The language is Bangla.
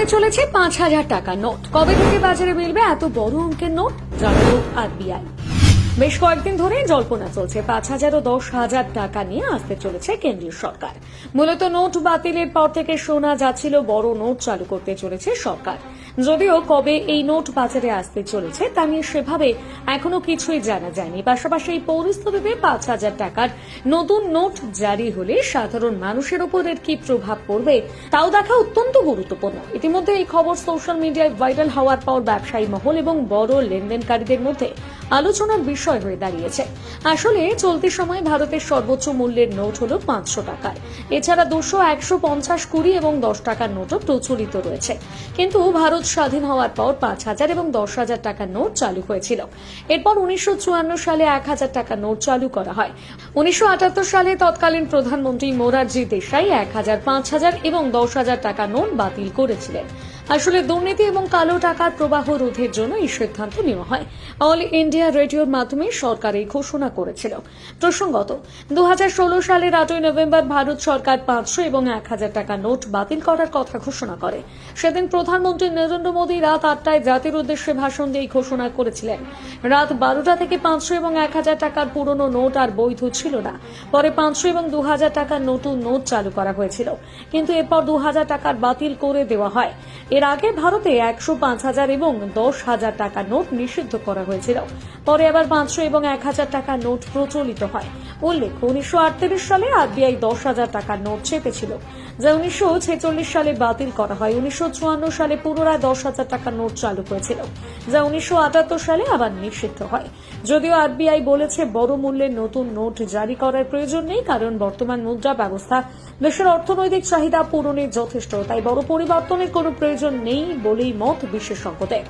আসতে চলেছে পাঁচ হাজার টাকার নোট। কবে থেকে বাজারে মিলবে এত বড় অঙ্কের নোট? জানালো আরবিআই বেশ কয়েকদিন ধরে জল্পনা চলছে। পাঁচ হাজার ও দশ হাজার টাকা নিয়ে আসতে চলেছে কেন্দ্রীয় সরকার। মূলত নোট বাতিলের পর থেকে শোনা যাচ্ছিল বড় নোট চালু করতে চলেছে সরকার। যদিও কবে এই নোট বাজারে আসতে চলেছে তা নিয়ে সেভাবে এখনও কিছুই জানা যায়নি। পাশাপাশি এই পরিস্থিতিতে পাঁচ হাজার টাকার নতুন নোট জারি হলে সাধারণ মানুষের উপর এর কি প্রভাব পড়বে তাও দেখা অত্যন্ত গুরুত্বপূর্ণ। ইতিমধ্যে এই খবর সোশ্যাল মিডিয়ায় ভাইরাল হওয়ার পর ব্যবসায়ী মহল এবং বড় লেনদেনকারীদের মধ্যে আলোচনার বিষয় হয়ে দাঁড়িয়েছে। আসলে চলতি সময় ভারতের সর্বোচ্চ মূল্যের নোট হল পাঁচশো টাকার এছাড়া দুশো, একশো পঞ্চাশ, কুড়ি এবং দশ টাকার নোটও প্রচলিত রয়েছে। কিন্তু ভারত স্বাধীন হওয়ার পর পাঁচ হাজার এবং দশ হাজার টাকার নোট চালু হয়েছিল। এরপর উনিশশো চুয়ান্ন সালে এক হাজার টাকার নোট চালু করা হয়। উনিশশো আটাত্তর সালে তৎকালীন প্রধানমন্ত্রী মোরারজি দেশাই এক হাজার, পাঁচ হাজার এবং দশ হাজার টাকা নোট বাতিল করেছিলেন। আসলে দুর্নীতি এবং কালো টাকার প্রবাহ রোধের জন্য এই সিদ্ধান্ত নেওয়া হয়। অল ইন্ডিয়া রেডিওর মাধ্যমে সরকার এই ঘোষণা করেছিল। প্রসঙ্গত দু সালের আটই নভেম্বর ভারত সরকার পাঁচশো এবং এক হাজার টাকা নোট বাতিল করার কথা ঘোষণা করে। সেদিন প্রধানমন্ত্রী নরেন্দ্র মোদী রাত আটটায় জাতির উদ্দেশ্যে ভাষণ দিয়ে ঘোষণা করেছিলেন। রাত বারোটা থেকে পাঁচশো এবং এক হাজার টাকার পুরনো নোট আর বৈধ ছিল না। পরে পাঁচশো এবং দু হাজার টাকার নতুন নোট চালু করা হয়েছিল। কিন্তু এরপর দু হাজার টাকার বাতিল করে দেওয়া হয়। এর আগে ভারতে একশো হাজার এবং দশ হাজার টাকার নোট নিষিদ্ধ করা হয়েছিল। পরে আবার পাঁচশো এবং এক হাজার টাকার নোট প্রচলিত হয়। উল্লেখ, উনিশশো আটত্রিশ সালে আরবিআই দশ হাজার টাকার নোট চেপেছিল, যা উনিশশো ছেচল্লিশ সালে বাতিল করা হয়। উনিশশো চুয়ান্ন সালে পুনরায় দশ হাজার টাকার নোট চালু হয়েছিল, যা উনিশশো আটাত্তর সালে আবার নিষিদ্ধ হয়। যদিও আরবিআই বলেছে বড় মূল্যের নতুন নোট জারি করার প্রয়োজন নেই, কারণ বর্তমান মুদ্রা ব্যবস্থা দেশের অর্থনৈতিক চাহিদা পূরণের যথেষ্ট, তাই বড় পরিবর্তনের কোনো প্রয়োজন নেই বলেই মত বিশেষজ্ঞদের